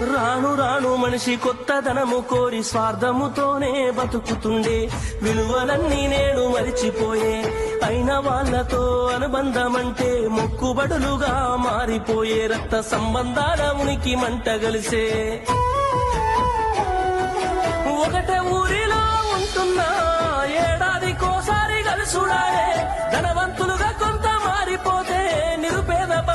రాను రాను మనిషి కొత్తదనము కోరి స్వార్థముతోనే బతుకుతుండే. విలువలన్నీ నేడు మరిచిపోయే. అయిన వాళ్ళతో అనుబంధమంటే మొక్కుబడులుగా మారిపోయే. రక్త సంబంధాల ఉనికి మంట కలిసే ఒకటే ఊరిలో ఉంటున్నా. ఏ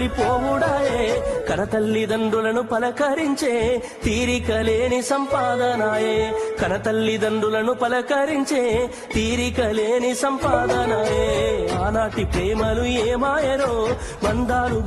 వెళ్ళిపోవుడాయే కన తల్లిదండ్రులను పలకరించే తీరిక లేని సంపాదనాయే. కన తల్లిదండ్రులను పలకరించే తీరిక లేని సంపాదనాయే. ఆనాటి ప్రేమలు ఏమాయరో బంధాలు